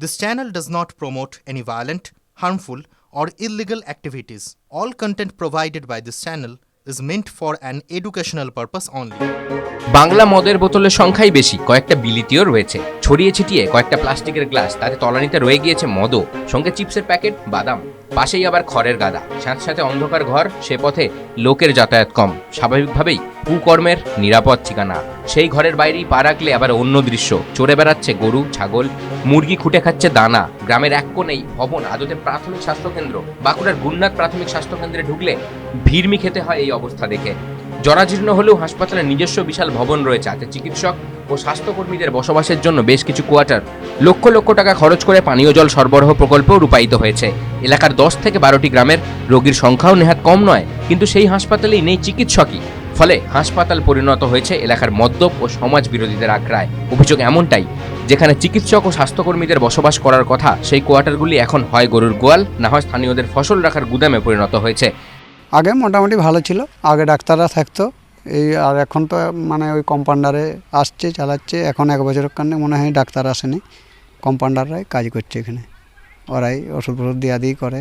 This channel does not promote any violent, harmful, or illegal activities. All content provided by this channel is meant for an educational purpose only. Bangla মদের বোতলের সংখ্যাই বেশি কয়েকটা বিলিতিও রয়েছে ছড়িয়ে ছিটিয়ে কয়েকটা প্লাস্টিকের গ্লাস তাতে তলানিতে রয়ে গিয়েছে মদও সঙ্গে চিপসের প্যাকেট বাদাম পাশেই আবার খড়ের গাদা। সাথে সাথে অন্ধকার ঘর, সে পথে লোকের যাতায়াত কম। স্বাভাবিকভাবেই কুকর্মের নিরাপদ ঠিকানা। সেই ঘরের বাইরেই পা রাখলে আবার অন্য দৃশ্য। চড়ে বেড়াচ্ছে গরু, ছাগল, মুরগি খুঁটে খাচ্ছে দানা। গ্রামের এক কোণেই ভবন, আদতে প্রাথমিক স্বাস্থ্যকেন্দ্র। বাঁকুড়ার গুন্নাথ প্রাথমিক স্বাস্থ্যকেন্দ্রে ঢুকলে ভিড়মি খেতে হয় এই অবস্থা দেখে। জরাজীর্ণ হলেও হাসপাতালে নিজস্ব বিশাল ভবন রয়েছে। আছে চিকিৎসক ও স্বাস্থ্যকর্মীদের বসবাসের জন্য বেশ কিছু কোয়ার্টার। লক্ষ লক্ষ টাকা খরচ করে পানীয় জল সরবরাহ প্রকল্পও রূপায়িত হয়েছে। এলাকার দশ থেকে বারোটি গ্রামের রোগীর সংখ্যাও নেহাত কম নয়, কিন্তু সেই হাসপাতালেই নেই চিকিৎসকই। ফলে হাসপাতাল পরিণত হয়েছে এলাকার মদ্যপ ও সমাজ বিরোধীদের আগ্রায়। অভিযোগ এমনটাই, যেখানে চিকিৎসক ও স্বাস্থ্যকর্মীদের বসবাস করার কথা সেই কোয়ার্টারগুলি এখন হয় গরুর গোয়াল, না হয় স্থানীয়দের ফসল রাখার গুদামে পরিণত হয়েছে। আগে মোটামুটি ভালো ছিল, আগে ডাক্তাররা থাকতো। এই আর এখন তো মানে ওই কম্পাউন্ডারে আসছে, চালাচ্ছে, এখন এক বছরের কারণে মনে হয় ডাক্তার আসেনি। কম্পাউন্ডাররাই কাজ করছে এখানে। ওরাই ওষুধ ফষুধ দেওয়া দিই করে।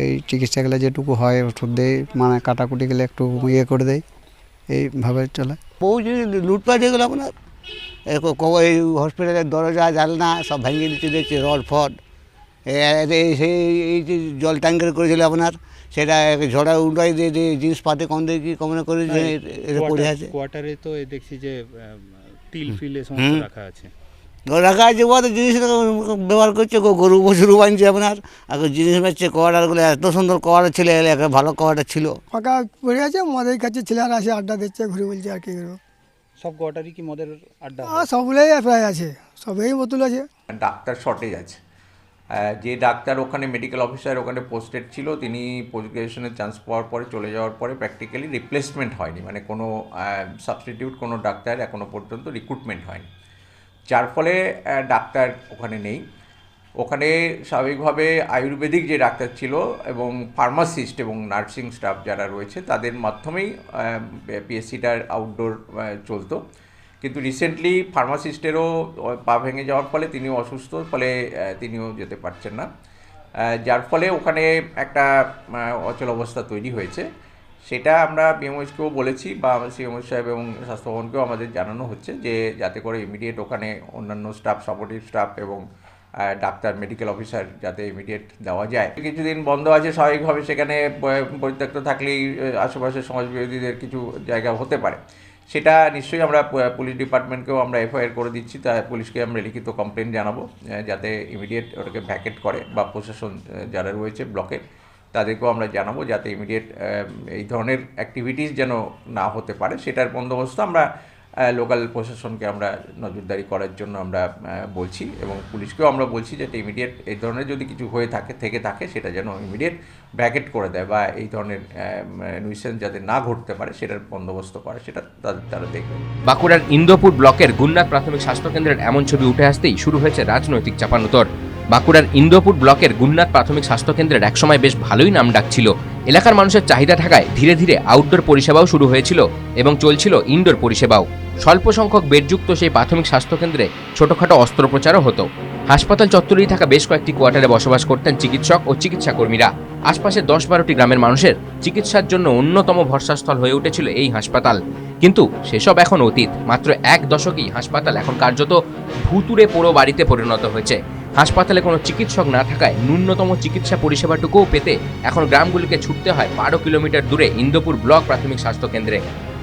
এই চিকিৎসা গেলে যেটুকু হয় ওষুধ দেয় মানে কাটাকুটি গেলে একটু ইয়ে করে দেয় এইভাবে চলে। বহু জিনিস লুটপাট হয়ে গেলো আপনার? এই হসপিটালের দরজা, জানলা, সব ভেঙে দিতে দেখছি রড ফড। এই সেই এই যে জল ট্যাঙ্কের করেছিল আপনার? সেটা ঝড়া উল্টাই দিয়ে দিয়ে জিনিসপাতি কম দিয়ে কি কমনে করে যে এটা পড়ে আছে। কোয়ার্টারে তো দেখছি যে তিল ফিল সমস্ত রাখা আছে। তো রাখা আছে বলতে জিনিস ব্যবহার করছে গরু বছরু বানছে আপনার। আর জিনিস বেচছে কোয়ার্টারগুলো এত সুন্দর কোয়ার্টার ছিল এলে একটা ভালো কোয়ার্টার ছিল। ফাঁকা পড়ে আছে মদের কাছে ছেলেরা আসে আড্ডা দিচ্ছে ঘুরে বলছে আর কি সব কোয়ার্টারই কি মদের আড্ডা সবগুলোই প্রায় আছে সবেই বোতল আছে। ডাক্তার শর্টেজ আছে। যে ডাক্তার ওখানে মেডিকেল অফিসার ওখানে পোস্টেড ছিল, তিনি পোস্ট গ্রাজুয়েশনের চান্স পাওয়ার পরে, চলে যাওয়ার পরে প্র্যাকটিক্যালি রিপ্লেসমেন্ট হয়নি। মানে কোনো সাবস্টিটিউট কোনো ডাক্তার এখনও পর্যন্ত রিক্রুটমেন্ট হয়নি। যার ফলে ডাক্তার ওখানে নেই। ওখানে স্বাভাবিকভাবে আয়ুর্বেদিক যে ডাক্তার ছিল এবং ফার্মাসিস্ট এবং নার্সিং স্টাফ যারা রয়েছে, তাদের মাধ্যমেই পিএসসিটার আউটডোর চলতো। কিন্তু রিসেন্টলি ফার্মাসিস্টেরও পা ভেঙে যাওয়ার ফলে তিনিও অসুস্থ, ফলে তিনিও যেতে পারছেন না। যার ফলে ওখানে একটা অচল অবস্থা তৈরি হয়েছে। সেটা আমরা বিএমএসকেও বলেছি বা সিএমএস সাহেব এবং স্বাস্থ্যভবনকেও আমাদের জানানো হচ্ছে যে, যাতে করে ইমিডিয়েট ওখানে অন্যান্য স্টাফ সাপোর্টিভ স্টাফ এবং ডাক্তার মেডিকেল অফিসার যাতে ইমিডিয়েট দেওয়া যায়। কিছুদিন বন্ধ আছে স্বাভাবিকভাবে, সেখানে পরিত্যক্ত থাকলেই আশেপাশের সমাজ বিরোধীদের কিছু জায়গা হতে পারে। সেটা নিশ্চয়ই আমরা পুলিশ ডিপার্টমেন্টকেও আমরা এফআইআর করে দিচ্ছি, তা পুলিশকে আমরা লিখিত কমপ্লেন জানাব যাতে ইমিডিয়েট ওটাকে ভ্যাকেট করে বা প্রশাসন যারা রয়েছে ব্লকের তাদেরকেও আমরা জানাব যাতে ইমিডিয়েট এই ধরনের অ্যাক্টিভিটিস যেন না হতে পারে। সেটার বন্দোবস্ত আমরা লোকাল প্রশাসনকে আমরা নজরদারি করার জন্য আমরা বলছি এবং পুলিশকেও আমরা বলছি যাতে ইমিডিয়েট এই ধরনের যদি কিছু হয়ে থাকে, থেকে থাকে, সেটা যেন ইমিডিয়েট ব্যাকেট করে দেয় বা এই ধরনের নিউসেন্স যাতে না ঘটতে পারে, সেটার বন্দোবস্ত করে, সেটা তাদের তারা দেখবে। বাঁকুড়ার ইন্দোপুর ব্লকের গুন্নাথ প্রাথমিক স্বাস্থ্যকেন্দ্রের এমন ছবি উঠে আসতেই শুরু হয়েছে রাজনৈতিক চাপানোতর। বাঁকুড়ার ইন্দোপুর ব্লকের গুন্নাথ প্রাথমিক স্বাস্থ্যকেন্দ্রের একসময় বেশ ভালোই নাম ডাকছিল। এলাকার মানুষের চাহিদা থাকায় ধীরে ধীরে আউটডোর পরিষেবাও শুরু হয়েছিল এবং চলছিল ইনডোর পরিষেবাও। স্বল্প সংখ্যক বেডযুক্ত সেই প্রাথমিক স্বাস্থ্যকেন্দ্রে ছোটখাটো অস্ত্রোপচারও হতো। হাসপাতাল চত্বরেই থাকা বেশ কয়েকটি কোয়ার্টারে বসবাস করতেন চিকিৎসক ও চিকিৎসা কর্মীরা আশপাশের দশ বারোটি গ্রামের মানুষের চিকিৎসার জন্য অন্যতম ভরসাস্থল হয়ে উঠেছিল এই হাসপাতাল। কিন্তু সেসব এখন অতীত। মাত্র এক দশকেই হাসপাতাল এখন কার্যত ভুতুরে পোড়ো বাড়িতে পরিণত হয়েছে। হাসপাতালে কোনো চিকিৎসক না থাকায় ন্যূনতম চিকিৎসা পরিষেবাটুকুও পেতে এখন গ্রামগুলিকে ছুটতে হয় বারো কিলোমিটার দূরে ইন্দোপুর ব্লক প্রাথমিক স্বাস্থ্যকেন্দ্রে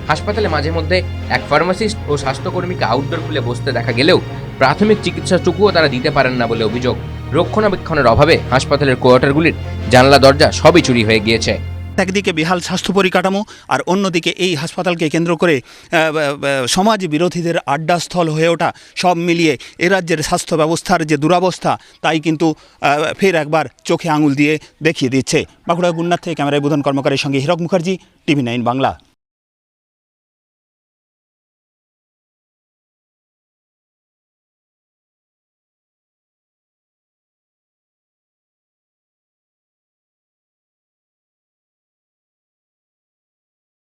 হাসপাতালে মাঝে মধ্যে এক ফার্মাসিস্ট ও স্বাস্থ্যকর্মীকে আউটডোর খুলে বসতে দেখা গেলেও প্রাথমিক চিকিৎসাটুকুও তারা দিতে পারেন না বলে অভিযোগ। রক্ষণাবেক্ষণের অভাবে হাসপাতালের কোয়ার্টারগুলির জানলা দরজা সবই চুরি হয়ে গিয়েছে। একদিকে বিহাল স্বাস্থ্য পরিকাঠামো আর অন্যদিকে এই হাসপাতালকে কেন্দ্র করে সমাজ বিরোধীদের আড্ডাস্থল হয়ে ওঠা, সব মিলিয়ে এ রাজ্যের স্বাস্থ্য ব্যবস্থার যে দুরাবস্থা, তাই কিন্তু ফের একবার চোখে আঙুল দিয়ে দেখিয়ে দিচ্ছে। বাঁকুড়া গুন্নাথ থেকে ক্যামেরায় বোধন কর্মকারের সঙ্গে হীরক মুখার্জি, টিভি নাইন বাংলা।